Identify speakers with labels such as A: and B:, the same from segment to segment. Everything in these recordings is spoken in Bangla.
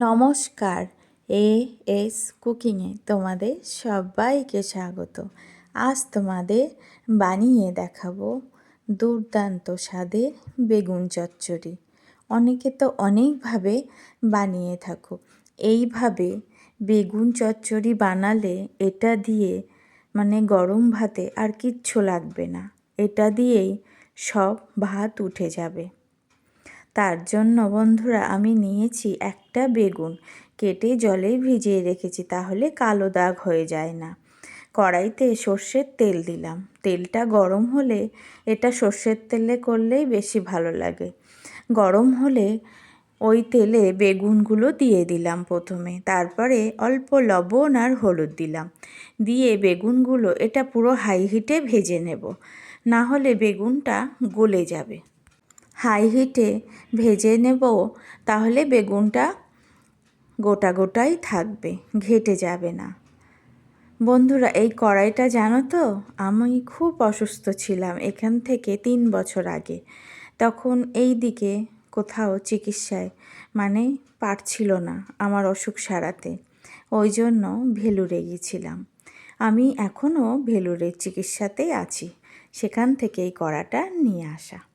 A: নমস্কার, এ এস কুকিংয়ে তোমাদের সবাইকে স্বাগত। আজ তোমাদের বানিয়ে দেখাবো দুর্দান্ত স্বাদের বেগুন চচ্চড়ি। অনেকে তো অনেকভাবে বানিয়ে থাকো। এইভাবে বেগুন চচ্চড়ি বানালে এটা দিয়ে মানে গরম ভাতে আর কিচ্ছু লাগবে না। এটা দিয়েই সব ভাত উঠে যাবে। তার জন্য বন্ধুরা আমি নিয়েছি একটা বেগুন। কেটে জলে ভিজিয়ে রেখেছি, তাহলে কালো দাগ হয়ে যায় না। কড়াইতে সর্ষের তেল দিলাম। তেলটা গরম হলে এটা সর্ষের তেলে করলেই বেশি ভালো লাগে। গরম হলে ওই তেলে বেগুনগুলো দিয়ে দিলাম প্রথমে। তারপরে অল্প লবণ আর হলুদ দিলাম। দিয়ে বেগুনগুলো, এটা পুরো হাই হিটে ভেজে নেব। না হলে বেগুনটা গলে যাবে। হাই হিটে ভেজে নেব, তাহলে বেগুনটা গোটা গোটাই থাকবে, ঘেটে যাবে না। বন্ধুরা, এই কড়াইটা জানো তো, আমি খুব অসুস্থ ছিলাম এখান থেকে তিন বছর আগে। তখন এই দিকে কোথাও চিকিৎসায় মানে পারছিল না আমার অসুখ সারাতে। ওই জন্য ভেলুরে গিয়েছিলাম। আমি এখনও ভেলুরের চিকিৎসাতেই আছি, সেখান থেকে এই কড়াটা নিয়ে আসা।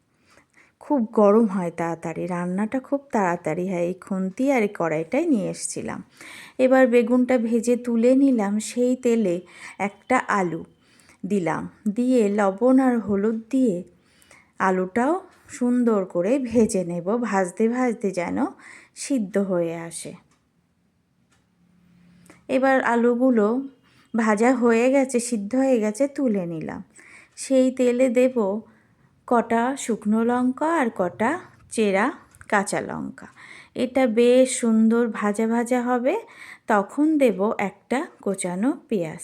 A: খুব গরম হয় তাড়াতাড়ি। রান্নাটা খুব তাড়াতাড়ি হয়। এই খুন্তি আর এই কড়াইটাই নিয়ে এসেছিলাম। এবার বেগুনটা ভেজে তুলে নিলাম সেই তেলে একটা আলু দিলাম। দিয়ে লবণ আর হলুদ দিয়ে আলুটাও সুন্দর করে ভেজে নেব। ভাজতে ভাজতে যেন সিদ্ধ হয়ে আসে। এবার আলুগুলো ভাজা হয়ে গেছে, সিদ্ধ হয়ে গেছে তুলে নিলাম। সেই তেলে দেব কটা শুকনো লঙ্কা আর কটা চেরা কাঁচা লঙ্কা। এটা বেশ সুন্দর ভাজা ভাজা হবে। তখন দেব একটা কোচানো পেঁয়াজ।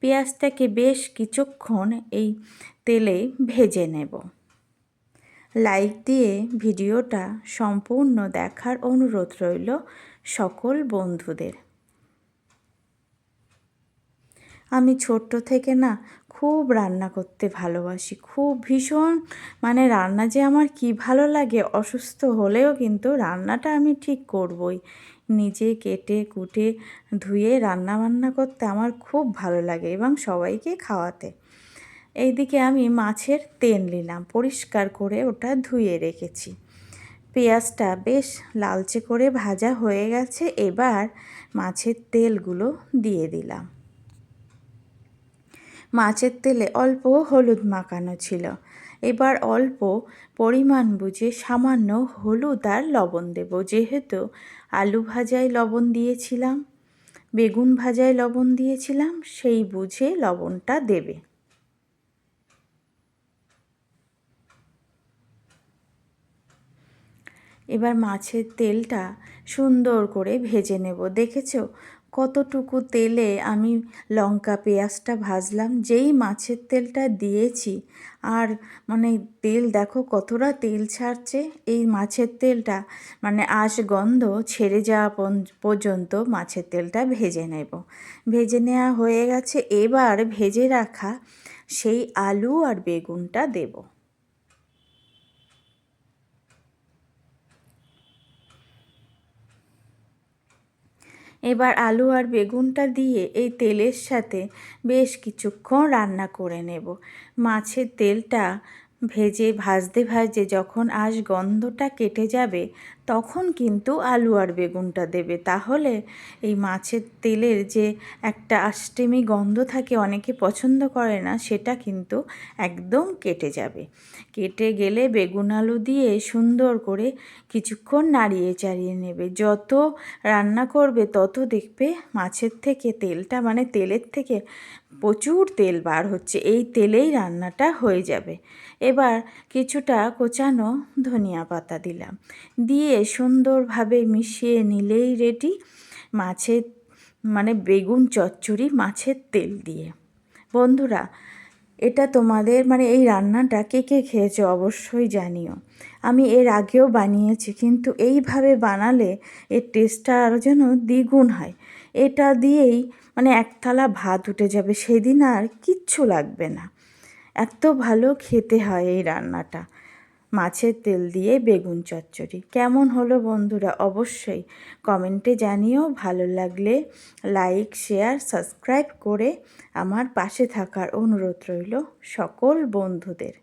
A: পেঁয়াজটাকে বেশ কিছুক্ষণ এই তেলে ভেজে নেব। লাইক দিয়ে ভিডিওটা সম্পূর্ণ দেখার অনুরোধ রইল সকল বন্ধুদের। আমি ছোট্ট থেকে না খুব রান্না করতে ভালোবাসি। খুব ভীষণ মানে রান্না যে আমার কি ভালো লাগে, অসুস্থ হলেও কিন্তু রান্নাটা আমি ঠিক করবই। নিজে কেটে কুটে ধুয়ে রান্না বান্না করতে আমার খুব ভালো লাগে এবং সবাইকে খাওয়াতে। এইদিকে আমি মাছের তেল নিলাম, পরিষ্কার করে ওটা ধুয়ে রেখেছি। পেঁয়াজটা বেশ লালচে করে ভাজা হয়ে গেছে, এবার মাছের তেলগুলো দিয়ে দিলাম। মাছের তেলে অল্প হলুদ মাখানো ছিল। এবার অল্প পরিমাণ বুঝে সামান্য হলুদ আর লবণ দেব। যেহেতু আলু ভাজায় লবণ দিয়েছিলাম, বেগুন ভাজায় লবণ দিয়েছিলাম, সেই বুঝে লবণটা দেবে। এবার মাছের তেলটা সুন্দর করে ভেজে নেব। দেখেছ? কতটুকু তেলে আমি লঙ্কা পেঁয়াজটা ভাজলাম, যেই মাছের তেলটা দিয়েছি। আর মানে তেল দেখো কতটা তেল ছাড়ছে, এই মাছের তেলটা মানে আশ গন্ধ ছেড়ে যাওয়া পর্যন্ত মাছের তেলটা ভেজে নেব। ভেজে নেওয়া হয়ে গেছে, এবার ভেজে রাখা সেই আলু আর বেগুনটা দেবো। এবার আলু আর বেগুনটা দিয়ে এই তেলের সাথে বেশ কিছুক্ষণ রান্না করে নেব। মাছের তেলটা ভেজে, ভাজতে ভাজতে যখন আজ গন্ধটা কেটে যাবে তখন কিন্তু আলু আর বেগুনটা দেবে। তাহলে এই মাছের তেলের যে একটা আষ্টেমি গন্ধ থাকে, অনেকে পছন্দ করে না, সেটা কিন্তু একদম কেটে যাবে। কেটে গেলে বেগুন আলু দিয়ে সুন্দর করে কিছুক্ষণ নাড়িয়ে চাড়িয়ে নেবে। যত রান্না করবে, তত দেখবে মাছের থেকে তেলটা মানে তেলের থেকে প্রচুর তেল বার হচ্ছে। এই তেলেই রান্নাটা হয়ে যাবে। এবার কিছুটা কোচানো ধনিয়া পাতা দিলাম। দিয়ে সুন্দরভাবে মিশিয়ে নিলেই রেডি মাছের মানে বেগুন চচ্চড়ি মাছের তেল দিয়ে। বন্ধুরা, এটা তোমাদের মানে এই রান্নাটা কে কে খেয়েছো অবশ্যই জানিও। আমি এর আগেও বানিয়েছি, কিন্তু এইভাবে বানালে এর টেস্টটা আরও যেন দ্বিগুণ হয়। এটা দিয়েই মানে এক থালা ভাত উঠে যাবে, সেদিন আর কিচ্ছু লাগবে না। এত ভালো খেতে হয় এই রান্নাটা। মাছের তেল দিয়ে বেগুন চচ্চড়ি। কেমন হলো বন্ধুরা? অবশ্যই কমেন্টে জানিও। ভালো লাগলে লাইক, শেয়ার, সাবস্ক্রাইব করে আমার পাশে থাকার অনুরোধ রইল সকল বন্ধুদের।